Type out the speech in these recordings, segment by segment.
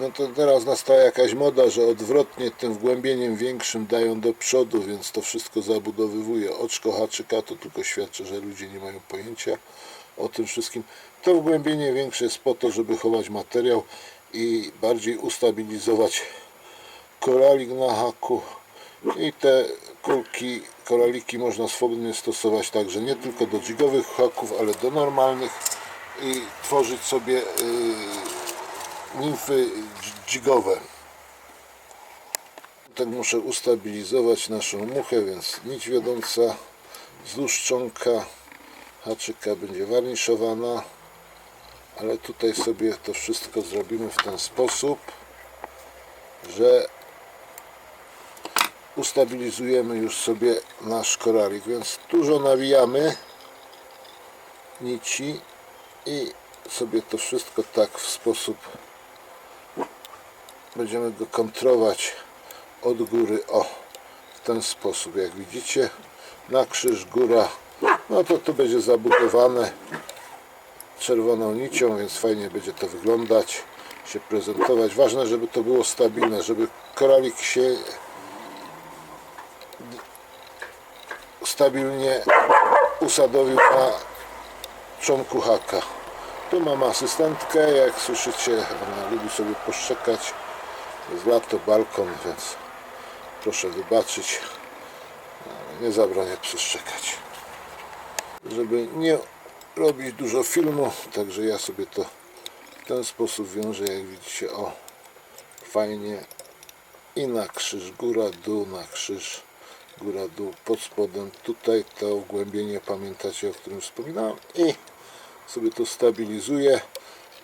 No to teraz nastała jakaś moda, że odwrotnie tym wgłębieniem większym dają do przodu, więc to wszystko zabudowywuje. Oczko haczyka to tylko świadczy, że ludzie nie mają pojęcia o tym wszystkim. To wgłębienie większe jest po to, żeby chować materiał i bardziej ustabilizować koralik na haku. I te kulki, koraliki można swobodnie stosować także nie tylko do jigowych haków, ale do normalnych i tworzyć sobie yy, nimfy dżigowe. Tak muszę ustabilizować naszą muchę, więc nić wiodąca wzdłuż czonka haczyka będzie warniszowana, ale tutaj sobie to wszystko zrobimy w ten sposób, że ustabilizujemy już sobie nasz koralik, więc dużo nawijamy nici i sobie to wszystko tak w sposób będziemy go kontrolować od góry o w ten sposób. Jak widzicie na krzyż góra no to tu będzie zabudowane czerwoną nicią więc fajnie będzie to wyglądać się prezentować. Ważne żeby to było stabilne żeby koralik się stabilnie usadowił na członku haka. Tu mam asystentkę, jak słyszycie, ona lubi sobie poszczekać. Lato, balkon, więc proszę wybaczyć. Nie zabronię przeszczekać. Żeby nie robić dużo filmu, także ja sobie to w ten sposób wiążę, jak widzicie, o fajnie i na krzyż góra, dół, na krzyż góra, dół, pod spodem. Tutaj to wgłębienie, pamiętacie, o którym wspominałem i sobie to stabilizuję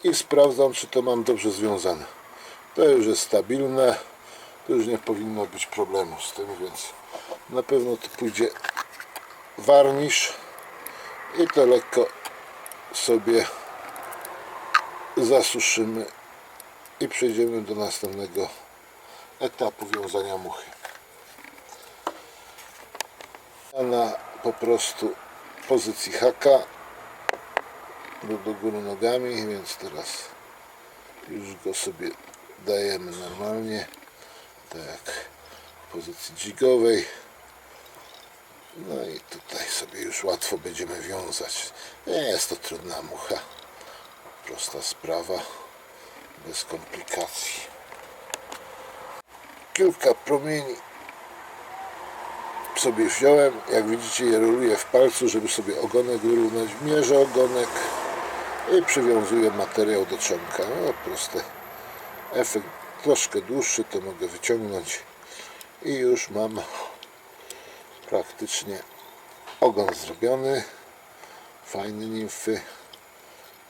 i sprawdzam czy to mam dobrze związane to już jest stabilne to już nie powinno być problemu z tym więc na pewno tu pójdzie warnisz i to lekko sobie zasuszymy i przejdziemy do następnego etapu wiązania muchy. Na po prostu pozycji haka do, do góry nogami, więc teraz już go sobie dajemy normalnie, tak w pozycji dźwigowej. No i tutaj sobie już łatwo będziemy wiązać. Nie jest to trudna mucha, prosta sprawa, bez komplikacji. Kilka promieni sobie wziąłem, jak widzicie je roluję w palcu, żeby sobie ogonek wyrównać. Mierzę ogonek i przywiązuję materiał do czonka. No proste. Efekt troszkę dłuższy, to mogę wyciągnąć i już mam praktycznie ogon zrobiony. Fajny nimfy.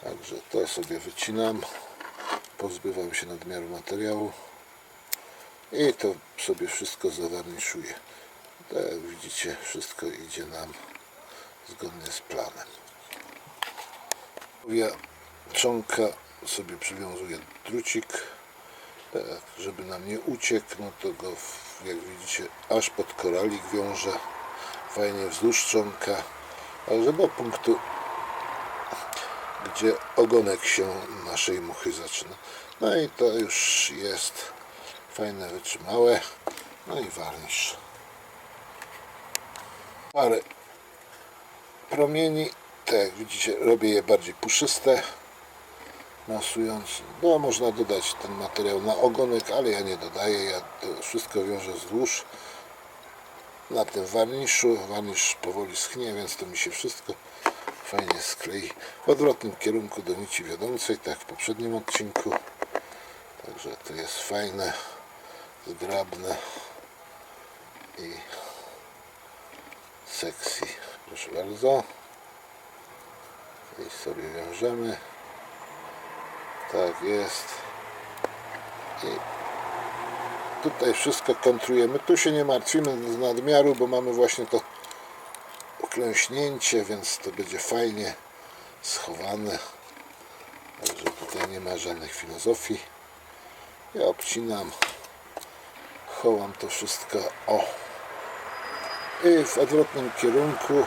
Także to sobie wycinam. Pozbywam się nadmiaru materiału i to sobie wszystko zawarniszuję. Tak jak widzicie, wszystko idzie nam zgodnie z planem. Ja czonka sobie przywiązuję drucik, żeby nam nie uciekł, no to go, jak widzicie, aż pod koralik wiążę, fajnie wzdłuż czonka, także do punktu, gdzie ogonek się naszej muchy zaczyna. No i to już jest fajne, wytrzymałe, no i warnisz parę promieni. Tak jak widzicie, robię je bardziej puszyste, masując. No, można dodać ten materiał na ogonek, ale ja nie dodaję. Ja to wszystko wiążę wzdłuż na tym warniszu. Warnisz powoli schnie, więc to mi się wszystko fajnie sklei w odwrotnym kierunku do nici wiodącej, tak w poprzednim odcinku. Także to jest fajne, zgrabne i sekcji. Proszę bardzo. I sobie wiążemy. Tak jest. I tutaj wszystko kontrujemy. Tu się nie martwimy z nadmiaru, bo mamy właśnie to uklęśnięcie, więc to będzie fajnie schowane. Także tutaj nie ma żadnych filozofii. Ja obcinam, chowam to wszystko. O! i w odwrotnym kierunku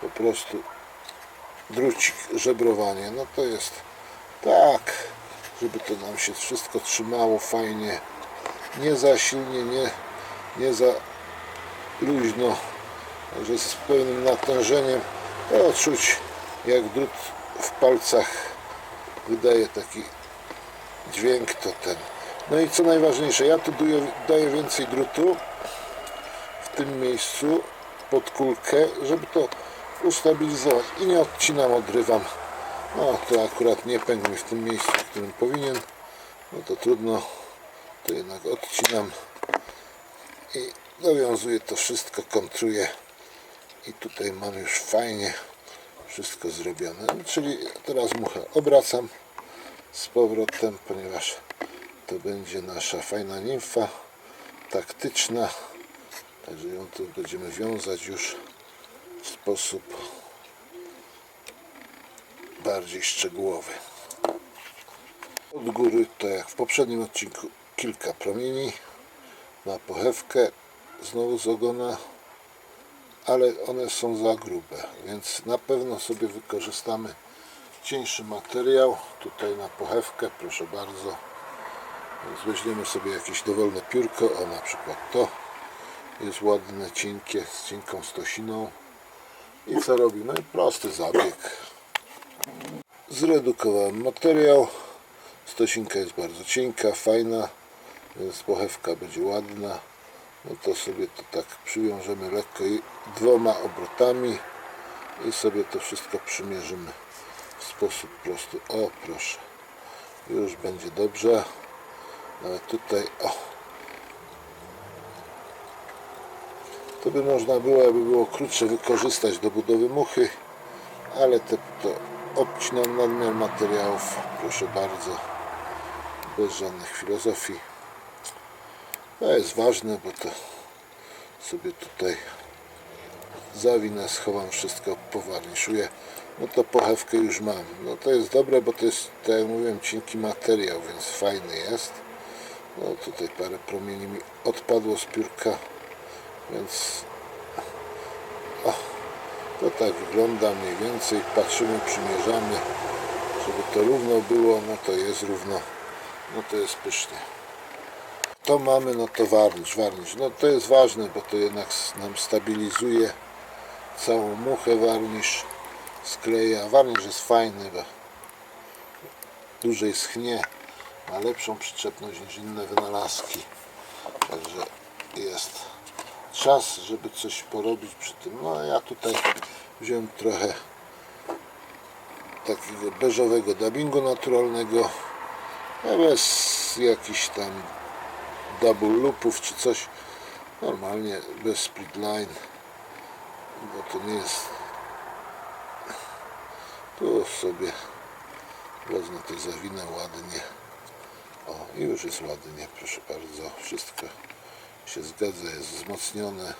po prostu drucik żebrowanie no to jest tak żeby to nam się wszystko trzymało fajnie. Nie za silnie, nie, nie za luźno, także z pełnym natężeniem. To jak drut w palcach wydaje taki dźwięk to ten. No i co najważniejsze, ja tu daję, daję więcej drutu w tym miejscu pod kulkę, żeby to ustabilizować i nie odcinam, odrywam. No to akurat nie pękł mi w tym miejscu, w którym powinien. No to trudno, to jednak odcinam i dowiązuję to wszystko, kontruję i tutaj mam już fajnie wszystko zrobione. No, czyli teraz muchę obracam z powrotem, ponieważ to będzie nasza fajna nimfa taktyczna. Także ją tu będziemy wiązać już w sposób bardziej szczegółowy. Od góry, to jak w poprzednim odcinku, kilka promieni na pochewkę, znowu z ogona, ale one są za grube, więc na pewno sobie wykorzystamy cieńszy materiał tutaj na pochewkę, proszę bardzo. Więc weźmiemy sobie jakieś dowolne piórko, o na przykład to jest ładne, cienkie, z cienką stosiną. I co robimy? Prosty zabieg. Zredukowałem materiał. Stosinka jest bardzo cienka, fajna, więc pochewka będzie ładna. No to sobie to tak przywiążemy lekko i dwoma obrotami i sobie to wszystko przymierzymy w sposób prosty. O, proszę. Już będzie dobrze. Nawet tutaj, o. To by można było, jakby było krótsze, wykorzystać do budowy muchy, ale te, to obcinam nadmiar materiałów, proszę bardzo, bez żadnych filozofii. To jest ważne, bo to sobie tutaj zawinę, schowam wszystko, powarniszuję. No to pochewkę już mam. No to jest dobre, bo to jest, tak jak mówiłem, cienki materiał, więc fajny jest. No tutaj parę promieni mi odpadło z piórka, więc to tak wygląda mniej więcej. Patrzymy, przymierzamy, żeby to równo było. No to jest równo, no to jest pysznie. To mamy, no to warnisz, warnisz. No to jest ważne, bo to jednak nam stabilizuje całą muchę warnisz skleja. Warnisz jest fajny, bo dłużej schnie, ma lepszą przyczepność niż inne wynalazki. Także jest czas, żeby coś porobić przy tym. No ja tutaj wziąłem trochę takiego beżowego dubbingu naturalnego, a bez jakichś tam double loopów czy coś. Normalnie bez split line, bo to nie jest tu sobie wezmę to zawinę ładnie. O, i już jest ładnie, proszę bardzo. Wszystko się zgadza, jest wzmocnione.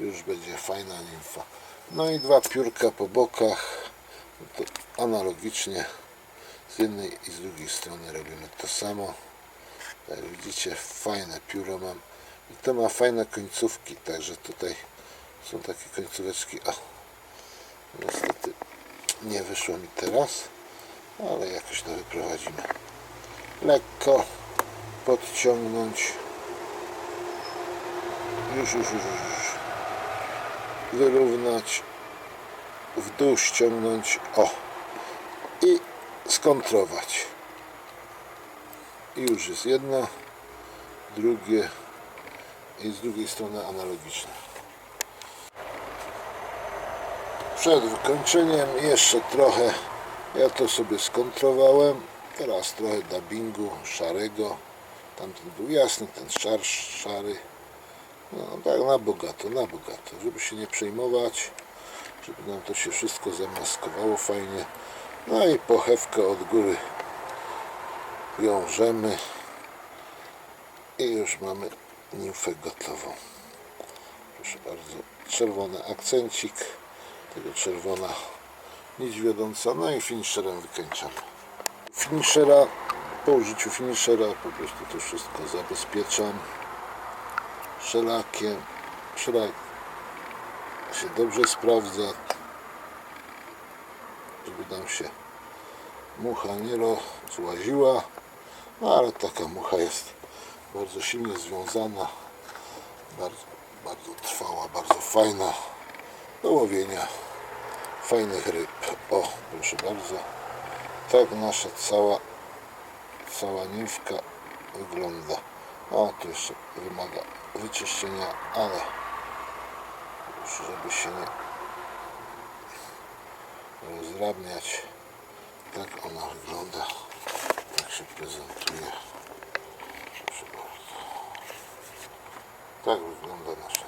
Już będzie fajna nimfa. No i dwa piórka po bokach. To analogicznie z jednej i z drugiej strony robimy to samo. Jak widzicie, fajne pióro mam. I to ma fajne końcówki, także tutaj są takie końcóweczki. O, niestety nie wyszło mi teraz, ale jakoś to wyprowadzimy. Lekko podciągnąć. Już, już, już. Wyrównać. W dół ściągnąć. O. I skontrować. I już jest jedno, drugie i z drugiej strony analogiczne. Przed wykończeniem jeszcze trochę, ja to sobie skontrowałem, teraz trochę dubbingu szarego, tamten był jasny, ten szar, szary, no tak na bogato, na bogato, żeby się nie przejmować, żeby nam to się wszystko zamaskowało fajnie, no i pochewkę od góry wiążemy i już mamy nimfę gotową. Proszę bardzo, czerwony akcencik, tego czerwona nić wiodąca, no i finisherem wykończamy. Finishera, po użyciu finishera po prostu to wszystko zabezpieczam szelakiem. Szelak się dobrze sprawdza, żeby nam się mucha nie rozłaziła, no ale taka mucha jest bardzo silnie związana, bardzo, bardzo trwała, bardzo fajna do łowienia fajnych ryb. O, proszę bardzo, tak nasza cała, cała niwka wygląda. O, tu jeszcze wymaga wyczyszczenia, ale już żeby się nie rozdrabniać. Tak ona wygląda. Tak się prezentuje. Tak wygląda nasza